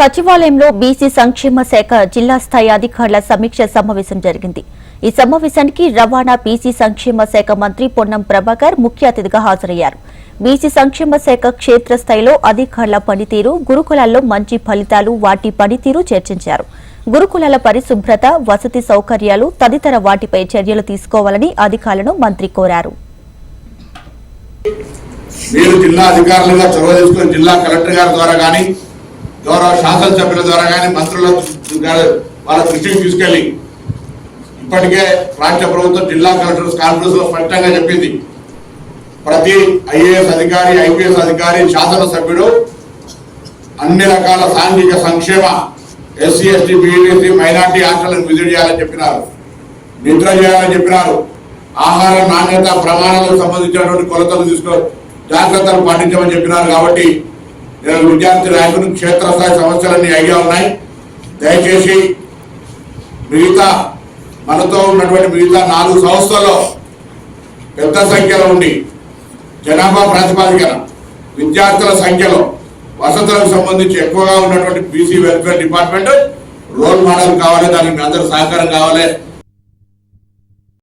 సచివాలయంలో బీసీ సంక్షేమ శాఖ జిల్లా స్థాయి అధికారుల సమీక్ష సమావేశం జరిగింది. ఈ సమావేశానికి రవాణా బీసీ సంక్షేమ శాఖ మంత్రి పొన్నం ప్రభాకర్ ముఖ్య అతిథిగా హాజరయ్యారు. బీసీ సంక్షేమ శాఖ క్షేత్రస్థాయిలో అధికారుల పనితీరు గురుకులాల్లో మంచి ఫలితాలు వాటి పనితీరు చర్చించారు. గురుకులాల పరిశుభ్రత వసతి సౌకర్యాలు తదితర వాటిపై చర్యలు తీసుకోవాలని అధికారులను మంత్రి కోరారు. మీరు జిల్లా అధికారులుగా చొరవ తీసుకుని జిల్లా కలెక్టర్ గారి ద్వారా కానీ గౌరవ శాసనసభ్యుల ద్వారా కానీ మంత్రుల వాళ్ళ దృష్టికి తీసుకెళ్ళి ఇప్పటికే రాష్ట్ర ప్రభుత్వం జిల్లా కలెక్టర్స్ కాన్ఫరెన్స్లో స్పష్టంగా చెప్పింది. ప్రతి ఐఏఎస్ అధికారి ఐపీఎస్ అధికారి శాసనసభ్యుడు అన్ని రకాల సాంఘిక సంక్షేమ ఎస్సీ ఎస్టీ బీఈడీసీ మైనార్టీ హాస్టళ్ళను విజిట్ చేయాలని చెప్పినారు. నిద్ర చేయాలని చెప్పినారు. ఆహార నాణ్యత ప్రమాణాలకు సంబంధించినటువంటి కొలతలు తీసుకో జాగ్రత్తలు పాటించమని చెప్పినారు కాబట్టి నేను విద్యార్థి నాయకులు క్షేత్రస్థాయి సమస్యలన్నీ ఐడియా ఉన్నాయి. దయచేసి మిగతా మనతో ఉన్నటువంటి మిగతా నాలుగు సంస్థల్లో పెద్ద సంఖ్యలో ఉండి జనాభా ప్రాతిపాదికన విద్యార్థుల సంఖ్యలో వసతులకు సంబంధించి ఎక్కువగా ఉన్నటువంటి BC welfare department role model కావాలి దానికి మీ అందరూ సహకారం కావాలి.